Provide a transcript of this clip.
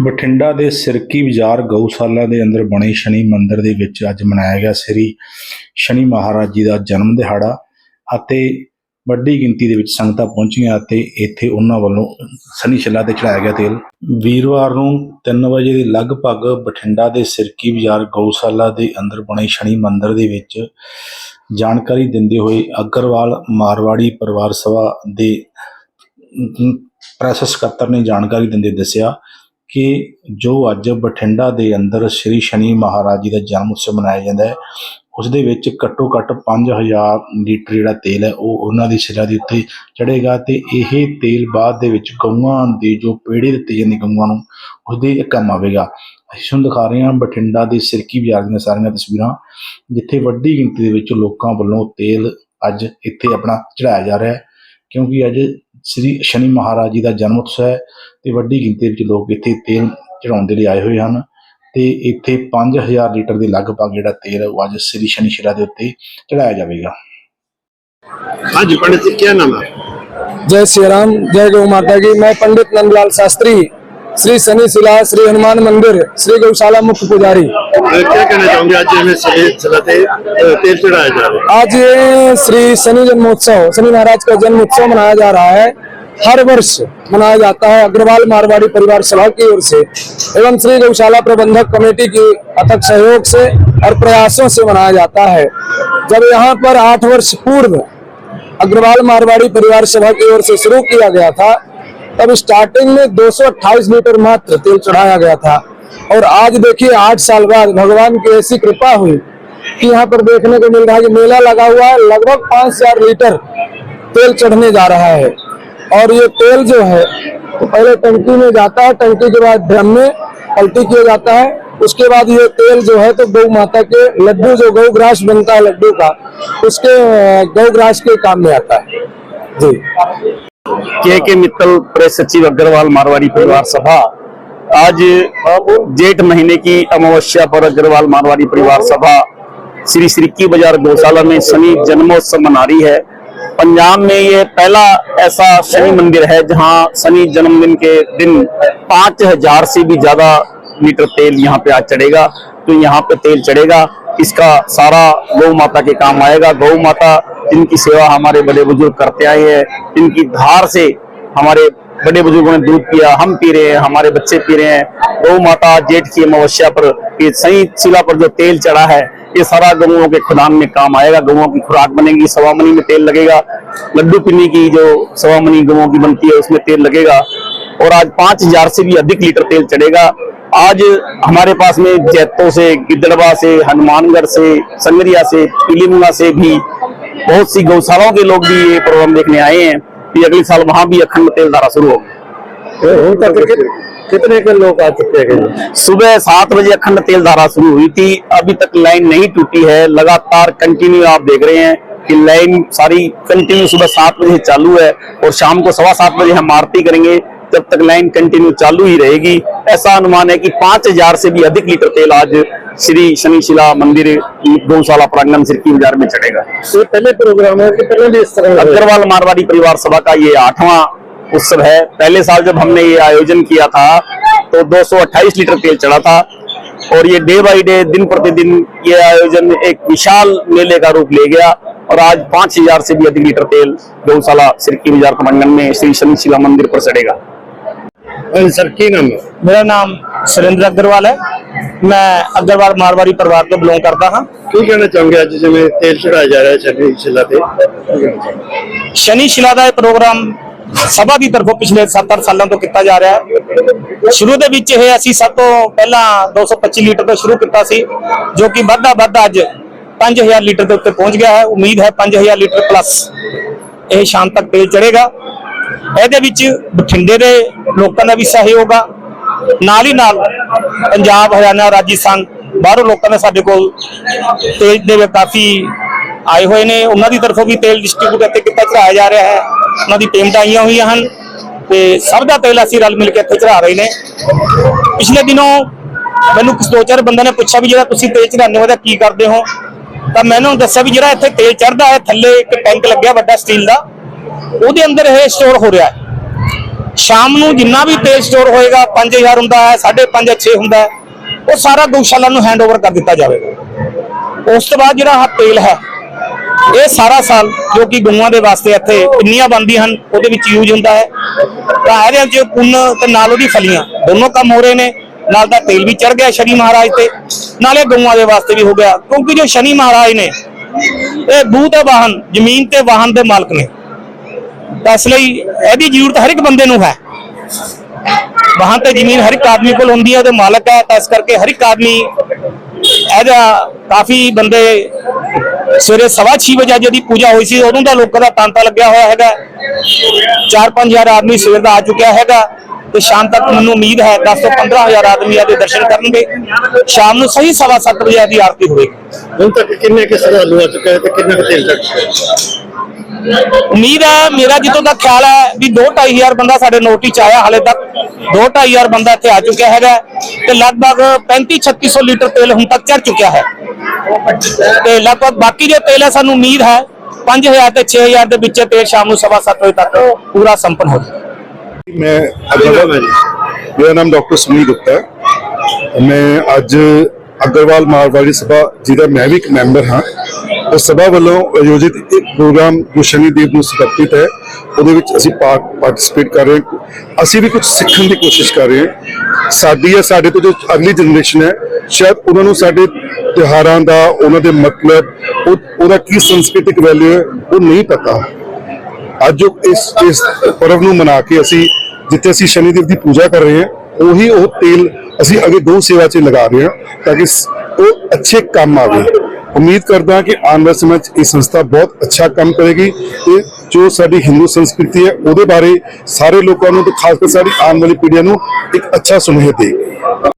ਬਠਿੰਡਾ ਦੇ ਸਿਰਕੀ ਬਾਜ਼ਾਰ ਗਊਸ਼ਾਲਾ ਦੇ ਅੰਦਰ ਬਣੇ ਸ਼ਨੀ ਮੰਦਿਰ ਦੇ ਵਿੱਚ ਅੱਜ ਮਨਾਇਆ ਗਿਆ ਸ੍ਰੀ ਸ਼ਨੀ ਮਹਾਰਾਜ ਜੀ ਦਾ ਜਨਮ ਦਿਹਾੜਾ ਅਤੇ ਵੱਡੀ ਗਿਣਤੀ ਦੇ ਵਿੱਚ ਸੰਗਤਾਂ ਪਹੁੰਚੀਆਂ ਅਤੇ ਇੱਥੇ ਉਹਨਾਂ ਵੱਲੋਂ ਸ਼ਨੀ ਸ਼ਿਲਾ ਤੇ ਚੜਾਇਆ ਗਿਆ ਤੇਲ। ਵੀਰਵਾਰ ਨੂੰ 3 ਵਜੇ ਦੇ ਲਗਭਗ ਬਠਿੰਡਾ ਦੇ ਸਿਰਕੀ ਬਾਜ਼ਾਰ ਗਊਸ਼ਾਲਾ ਦੇ ਅੰਦਰ ਬਣੇ ਸ਼ਨੀ ਮੰਦਿਰ ਦੇ ਵਿੱਚ ਜਾਣਕਾਰੀ ਦਿੰਦੇ ਹੋਏ ਅਗਰਵਾਲ ਮਾਰਵਾੜੀ ਪਰਿਵਾਰ ਸਭਾ ਦੇ ਪ੍ਰੈਸ ਸਕੱਤਰ ਨੇ ਜਾਣਕਾਰੀ ਦਿੰਦੇ ਦੱਸਿਆ ਕਿ ਜੋ ਅੱਜ ਬਠਿੰਡਾ ਦੇ ਅੰਦਰ ਸ੍ਰੀ ਸ਼ਨੀ ਮਹਾਰਾਜ ਜੀ ਦਾ ਜਨਮ ਉਤਸਵ ਮਨਾਇਆ ਜਾਂਦਾ ਹੈ, ਉਸ ਦੇ ਵਿੱਚ ਘੱਟੋ ਘੱਟ 5000 ਲੀਟਰ ਜਿਹੜਾ ਤੇਲ ਹੈ, ਉਹ ਉਹਨਾਂ ਦੀ ਸਿਰਾਂ ਦੇ ਉੱਤੇ ਚੜੇਗਾ ਤੇ ਇਹ ਤੇਲ ਬਾਅਦ ਦੇ ਵਿੱਚ ਗਊਆਂ ਦੇ ਜੋ ਪੇੜੇ ਦਿੱਤੇ ਜਾਂਦੇ ਗਊਆਂ ਨੂੰ, ਉਸ ਕੰਮ ਆਵੇਗਾ। ਅਸੀਂ ਤੁਹਾਨੂੰ ਦਿਖਾ ਰਹੇ ਹਾਂ ਬਠਿੰਡਾ ਦੇ ਸਿਰਕੀ ਬਾਜ਼ਾਰ ਦੀਆਂ ਸਾਰੀਆਂ ਤਸਵੀਰਾਂ, ਜਿੱਥੇ ਵੱਡੀ ਗਿਣਤੀ ਦੇ ਵਿੱਚ ਲੋਕਾਂ ਵੱਲੋਂ ਤੇਲ ਅੱਜ ਇੱਥੇ ਆਪਣਾ ਚੜਾਇਆ ਜਾ ਰਿਹਾ ਹੈ, ਕਿਉਂਕਿ ਅੱਜ ਸ੍ਰੀ ਸ਼ਨੀ ਮਹਾਰਾਜ ਜੀ ਦਾ ਜਨਮ ਉਤਸਵ ਹੈ ਤੇ ਵੱਡੀ ਗਿਣਤੀ ਵਿੱਚ ਲੋਕ ਇੱਥੇ ਤੇਲ ਚੜਾਉਣ ਦੇ ਲਈ ਆਏ ਹੋਏ ਹਨ ਤੇ ਇੱਥੇ 5000 ਲੀਟਰ ਦੇ ਲਗਭਗ ਜਿਹੜਾ ਤੇਲ ਹੈ ਉਹ ਅੱਜ ਸ੍ਰੀ ਸ਼ਨੀ ਸ਼ਿਰਾ ਦੇ ਉੱਤੇ ਚੜਾਇਆ ਜਾਵੇਗਾ हाँ जी पंडित जी क्या नाम है जय श्री राम जय गौ माता की मैं पंडित नंदलाल शास्त्री श्री शनि शिला श्री हनुमान मंदिर श्री गौशाला मुख्य पुजारी अ, क्या कहना चाहोगे आज हमें सफेद चलाते अ, तेल चढ़ाया जा रहा आज ये श्री शनि जन्मोत्सव शनि महाराज का जन्म उत्सव मनाया जा रहा है हर वर्ष मनाया जाता है। अग्रवाल मारवाड़ी परिवार सभा की ओर से एवं श्री गौशाला प्रबंधक कमेटी की अथक सहयोग से और प्रयासों से मनाया जाता है। जब यहाँ पर आठ वर्ष पूर्व अग्रवाल मारवाड़ी परिवार सभा की ओर से शुरू किया गया था, तब स्टार्टिंग में 228 लीटर मात्र तेल चढ़ाया गया था। और आज देखिए, आठ साल बाद भगवान की ऐसी कृपा हुई कि यहाँ पर देखने को मिल रहा है कि मेला लगा हुआ है। लगभग पाँच हज़ार लीटर तेल चढ़ने जा रहा है। और ये तेल जो है तो पहले टंकी में जाता है, टंकी के बाद ड्रम में पलटी किया जाता है। उसके बाद ये तेल जो है तो गौ माता के लड्डू, जो गौ ग्रास बनता है लड्डू का, उसके गौ ग्रास के काम में आता है। जी। के के मित्तल, प्रेस सचिव अग्रवाल, मारवाड़ी परिवार सभा। आज जेठ महीने की अमावस्या पर अग्रवाल, मारवाड़ी परिवार सभा, श्री श्रीकी बाज़ार गौशाला में शनि जन्मोत्सव मना रही है। पंजाब में ये पहला ऐसा शनि मंदिर है जहाँ शनि जन्मदिन के दिन पाँच हज़ार से भी ज़्यादा लीटर तेल यहाँ पे आज चढ़ेगा। तो यहाँ पे तेल चढ़ेगा, इसका सारा गौ माता के काम आएगा। गौ माता जिनकी सेवा हमारे बड़े बुज़ुर्ग करते आए हैं इनकी धार से हमारे बड़े बुज़ुर्गों ने दूध पिया, हम पी रहे हैं, हमारे बच्चे पी रहे हैं। गौ माता जेठ की अमावस्या पर सही शिला पर जो तेल चढ़ा है, ये सारा गऊओं के खुदान में काम आएगा, गऊओं की खुराक बनेगी, सवामनी में तेल लगेगा। लड्डू पिन्नी की जो सवामनी गऊओं की बनती है, उसमें तेल लगेगा। और आज पाँच हज़ार से भी अधिक लीटर तेल चढ़ेगा। आज हमारे पास में जैतों से गिदड़वा से, हनुमानगढ़ से, संगरिया से पीलीमुंगा से भी बहुत सी गौशालाओं के लोग भी ये प्रोग्राम देखने आए हैं। कि अगले साल वहाँ भी अखंड तेल धारा शुरू होगी। कितने के लोग आ चुके हैं? सुबह सात बजे अखंड तेल धारा शुरू हुई थी। अभी तक लाइन नहीं टूटी है। लगातार कंटिन्यू आप देख रहे हैं कि लाइन सारी कंटिन्यू सुबह सात बजे चालू है और शाम को सवा सात बजे हम आरती करेंगे। जब तक लाइन कंटिन्यू चालू ही रहेगी ऐसा अनुमान है कि पाँच हज़ार से भी अधिक लीटर तेल आज श्री शनिशिला मंदिर गौशाला प्रांगण सिरकी बाज़ार में चढ़ेगा। ये पहले प्रोग्राम है कि पहले भी इस तरह अग्रवाल मारवाड़ी परिवार सभा का ये आठवां उत्सव है। पहले साल जब हमने ये आयोजन किया था तो 228 लीटर तेल चढ़ा था। और ये डे बाई डे दिन प्रतिदिन ये आयोजन एक विशाल मेले का रूप ले गया। और आज पाँच हज़ार से भी अधिक लीटर तेल गौशाला सिरकी बाज़ार प्रमंडल में श्री शनि शिला मंदिर पर चढ़ेगा। ਹਾਂਜੀ ਕੀ ਨਾਮ ਹੈ? ਮੇਰਾ ਨਾਮ ਸੁਰਿੰਦਰ ਅਗਰਵਾਲ ਹੈ। ਮੈਂ ਅਗਰਵਾਲ ਮਾਰਵਾੜੀ ਪਰਿਵਾਰ ਤੋਂ ਬਿਲੋਂਗ ਕਰਦਾ ਹਾਂ। ਕੀ ਕਹਿਣਾ ਚਾਹੁੰਗੇ ਅੱਜ ਜਿਵੇਂ ਤੇਲ ਚੜਾਇਆ ਜਾ ਰਿਹਾ ਸ਼ਨੀ ਸ਼ਿਲਾ ਤੇ? ਸ਼ਨੀ ਸ਼ਿਲਾ ਦਾ ਇਹ ਪ੍ਰੋਗਰਾਮ ਸਭਾ ਦੀ ਤਰਫੋਂ ਪਿਛਲੇ 7-8 ਸਾਲਾਂ ਤੋਂ ਕੀਤਾ ਜਾ ਰਿਹਾ ਹੈ। ਸ਼ੁਰੂ ਦੇ ਵਿੱਚ ਇਹ ਅਸੀਂ ਸਭ ਤੋਂ ਪਹਿਲਾਂ 225 ਲੀਟਰ ਤੋਂ ਸ਼ੁਰੂ ਕੀਤਾ ਸੀ ਜੋ ਕਿ ਵੱਧਾ ਵੱਧ ਅੱਜ 5000 ਲੀਟਰ ਦੇ ਉੱਤੇ ਪਹੁੰਚ ਗਿਆ ਹੈ। ਉਮੀਦ ਹੈ 5000 ਲੀਟਰ ਪਲੱਸ ਇਹ ਸ਼ਾਮ ਤੱਕ ਤੇਲ ਚੜੇਗਾ। ਇਹਦੇ ਵਿੱਚ ਬਠਿੰਡੇ ਦੇ ਲੋਕਾਂ ਦਾ ਵੀ ਸਹਿਯੋਗ ਆ। ਨਾਲ ਹੀ ਨਾਲ ਪੰਜਾਬ, ਹਰਿਆਣਾ, ਰਾਜਸਥਾਨ ਬਾਹਰੋਂ ਲੋਕਾਂ ਦਾ ਸਾਡੇ ਕੋਲ ਤੇਲ ਦੇ ਕਾਫੀ ਆਏ ਹੋਏ ਨੇ। ਉਹਨਾਂ ਦੀ ਤਰਫੋਂ ਵੀ ਤੇਲ ਡਿਸਟ੍ਰੀਬਿਊਟ ਇੱਥੇ ਕਿੱਤਾ ਚੜਾਇਆ ਜਾ ਰਿਹਾ ਹੈ। ਉਹਨਾਂ ਦੀ ਪੇਮੈਂਟ ਆਈਆਂ ਹੋਈਆਂ ਹਨ ਤੇ ਸਭ ਦਾ ਤੇਲ ਅਸੀਂ ਰਲ ਮਿਲ ਕੇ ਇੱਥੇ ਚੜਾ ਰਹੇ ਨੇ। ਪਿਛਲੇ ਦਿਨੋਂ ਮੈਨੂੰ ਕੁਝ ਦੋ ਚਾਰ ਬੰਦਿਆਂ ਨੇ ਪੁੱਛਿਆ ਵੀ ਜਿਹੜਾ ਤੁਸੀਂ ਤੇਲ ਚੜਾਉਂਦੇ ਹੋ ਤਾਂ ਕੀ ਕਰਦੇ ਹੋ? ਤਾਂ ਮੈਨੂੰ ਦੱਸਿਆ ਵੀ ਜਿਹੜਾ ਇੱਥੇ ਤੇਲ ਚੜਦਾ ਹੈ, ਥੱਲੇ ਇੱਕ ਟੈਂਕ ਲੱਗਿਆ ਵੱਡਾ ਸਟੀਲ ਦਾ ਉਹਦੇ ਅੰਦਰ ਇਹ ਸਟੋਰ ਹੋ ਰਿਹਾ ਹੈ। ਸ਼ਾਮ ਨੂੰ ਜਿੰਨਾ ਵੀ ਤੇਲ ਸਟੋਰ ਹੋਏਗਾ 5000 ਹੁੰਦਾ ਹੈ 5.5 6 ਹੁੰਦਾ ਹੈ, ਉਹ ਸਾਰਾ ਗਊਸ਼ਾਲਾ ਨੂੰ ਹੈਂਡਓਵਰ ਕਰ ਦਿੱਤਾ ਜਾਵੇਗਾ। ਉਸ ਤੋਂ ਬਾਅਦ ਜਿਹੜਾ ਆਹ ਤੇਲ ਹੈ, ਇਹ ਸਾਰਾ ਸਾਲ ਜੋ ਕਿ ਗਊਆਂ ਦੇ ਵਾਸਤੇ ਇੱਥੇ ਪਿੰਨੀਆਂ ਬਣਦੀਆਂ ਹਨ, ਉਹਦੇ ਵਿੱਚ ਯੂਜ਼ ਹੁੰਦਾ ਹੈ। ਤਾਂ ਇਹਦੇ ਵਿੱਚ ਪੁੰਨ ਤੇ ਨਾਲ ਉਹਦੀ ਫਲੀਆਂ, ਦੋਨੋਂ ਕੰਮ ਹੋ ਰਹੇ ਨੇ। ਨਾਲ ਦਾ ਤੇਲ ਵੀ ਚੜ ਗਿਆ ਸ਼ਨੀ ਮਹਾਰਾਜ ਤੇ। ਨਾਲੇ ਗਊਆਂ ਦੇ ਵਾਸਤੇ ਵੀ ਹੋ ਗਿਆ। ਕਿਉਂਕਿ ਜੋ ਸ਼ਨੀ ਮਹਾਰਾਜ ਨੇ, ਇਹ ਬੂਹ ਤੇ ਵਾਹਨ, ਜ਼ਮੀਨ ਤੇ ਵਾਹਨ ਦੇ ਮਾਲਕ ਨੇ। ਤਾਂ ਇਸ ਲਈ ਇਹਦੀ ਜ਼ਰੂਰਤ ਹਰ ਇੱਕ ਬੰਦੇ ਨੂੰ ਹੈ। ਵਾਹਨ ਤੇ ਜ਼ਮੀਨ ਹਰ ਇੱਕ ਆਦਮੀ ਕੋਲ ਹੁੰਦੀ ਹੈ, ਉਹਦੇ ਮਾਲਕ ਹੈ, ਤਾਂ ਇਸ ਕਰਕੇ ਹਰ ਇੱਕ ਆਦਮੀ ਇਹਦਾ ਕਾਫੀ ਬੰਦੇ ਸਵੇਰੇ ਸਵਾ ਛੇ ਵਜੇ ਜਿਹਦੀ ਪੂਜਾ ਹੋਈ ਸੀ, ਉਦੋਂ ਦਾ ਲੋਕਾਂ ਦਾ ਤਾਂਤਾ ਲੱਗਿਆ ਹੋਇਆ ਹੈਗਾ। 4-5000 ਆਦਮੀ ਸਵੇਰ ਦਾ ਆ ਚੁੱਕਿਆ ਹੈਗਾ ਤੇ ਸ਼ਾਮ ਤੱਕ ਮੈਨੂੰ ਉਮੀਦ ਹੈ 10 ਤੋਂ 15000 ਆਦਮੀ ਇਹਦੇ ਦਰਸ਼ਨ ਕਰਨਗੇ। ਸ਼ਾਮ ਨੂੰ ਸਹੀ ਸਵਾ ਸੱਤ ਵਜੇ ਦੀ ਆਰਤੀ ਹੋਵੇਗੀ। ਹੁਣ ਤੱਕ ਕਿੰਨੇ ਕਿ ਸ਼ਰਧਾਲੂ ਆ ਚੁੱਕੇ ਤੇ ਕਿੰਨਾ ਤੇਲ ਚੜ ਉਮੀਦ ਹੈ ਮੇਰਾ ਜਿੱਥੋਂ ਤੱਕ ਖਿਆਲ ਹੈ ਵੀ 2-2500 ਬੰਦਾ ਸਾਡੇ ਨੋਟਿਸ ਆਇਆ ਹਾਲੇ ਤੱਕ 2-2500 ਬੰਦਾ ਇੱਥੇ ਆ ਚੁੱਕਿਆ ਹੈਗਾ ਤੇ ਲਗਭਗ 35-3600 ਲੀਟਰ ਤੇਲ ਹੁਣ ਤੱਕ ਚੜ ਚੁੱਕਿਆ ਹੈ। ਤੇ ਲਗਭਗ ਬਾਕੀ ਜੋ ਤੇਲ ਹੈ ਸਾਨੂੰ ਉਮੀਦ ਹੈ 5000 ਤੇ 6000 ਦੇ ਵਿੱਚ ਤੇਲ ਸ਼ਾਮ ਨੂੰ ਸਵਾ ਸੱਤ ਵਜੇ ਤੱਕ ਪੂਰਾ ਸੰਪਨ ਹੋ ਜਾਏ ਮੈਂ ਅਗਰਵਾਲ ਮੇਰਾ ਨਾਮ ਡਾਕਟਰ ਸੁਨੀਲ ਗੁਪਤਾ ਹੈ। ਮੈਂ ਅੱਜ ਅਗਰਵਾਲ ਮਾਰਵਾੜੀ ਸਭਾ ਜਿਹਦਾ ਮੈਂ ਵੀ ਇੱਕ ਮੈਂਬਰ ਹਾਂ ਉਹ ਸਭਾ ਵੱਲੋਂ ਆਯੋਜਿਤ ਇੱਕ ਪ੍ਰੋਗਰਾਮ ਜੋ ਸ਼ਨੀਦੇਵ ਨੂੰ ਸਮਰਪਿਤ ਹੈ, ਉਹਦੇ ਵਿੱਚ ਅਸੀਂ ਪਾਰਟਿਸਿਪੇਟ ਕਰ ਰਹੇ ਹਾਂ। ਅਸੀਂ ਵੀ ਕੁਝ ਸਿੱਖਣ ਦੀ ਕੋਸ਼ਿਸ਼ ਕਰ ਰਹੇ ਹਾਂ। ਸਾਡੀ ਹੈ ਸਾਡੇ ਤੋਂ ਜੋ ਅਗਲੀ ਜਨਰੇਸ਼ਨ ਹੈ, ਸ਼ਾਇਦ ਉਹਨਾਂ ਨੂੰ ਸਾਡੇ ਤਿਉਹਾਰਾਂ ਦਾ, ਉਹਨਾਂ ਦੇ ਮਤਲਬ, ਉਹ- ਉਹਦਾ ਕੀ ਸੰਸਕ੍ਰਿਤਿਕ ਵੈਲਿਊ ਹੈ, ਉਹ ਨਹੀਂ ਪਤਾ। ਅੱਜ ਜੋ ਇਸ ਇਸ ਪਰਵ ਨੂੰ ਮਨਾ ਕੇ ਅਸੀਂ ਜਿੱਥੇ ਅਸੀਂ ਸ਼ਨੀਦੇਵ ਦੀ ਪੂਜਾ ਕਰ ਰਹੇ ਹਾਂ, ਉਹੀ ਉਹ ਤੇਲ ਅਸੀਂ ਅੱਗੇ ਗਊ ਸੇਵਾ 'ਚ ਲਗਾ ਰਹੇ ਹਾਂ, ਤਾਂ ਕਿ ਉਹ ਅੱਛੇ ਕੰਮ ਆਵੇ। ਉਮੀਦ ਕਰਦਾ ਕਿ ਆਉਣ ਵਾਲੇ ਸਮੇਂ 'ਚ ਇਹ ਸੰਸਥਾ ਬਹੁਤ ਅੱਛਾ ਕੰਮ ਕਰੇਗੀ ਤੇ ਜੋ ਸਾਡੀ ਹਿੰਦੂ ਸੰਸਕ੍ਰਿਤੀ ਹੈ ਉਹਦੇ ਬਾਰੇ ਸਾਰੇ ਲੋਕਾਂ ਨੂੰ ਤੇ ਖਾਸ ਕਰ ਸਾਡੀ ਆਉਣ ਵਾਲੀ ਪੀੜ੍ਹੀਆਂ ਨੂੰ ਇੱਕ ਅੱਛਾ ਸੁਨੇਹਾ ਦੇਗੀ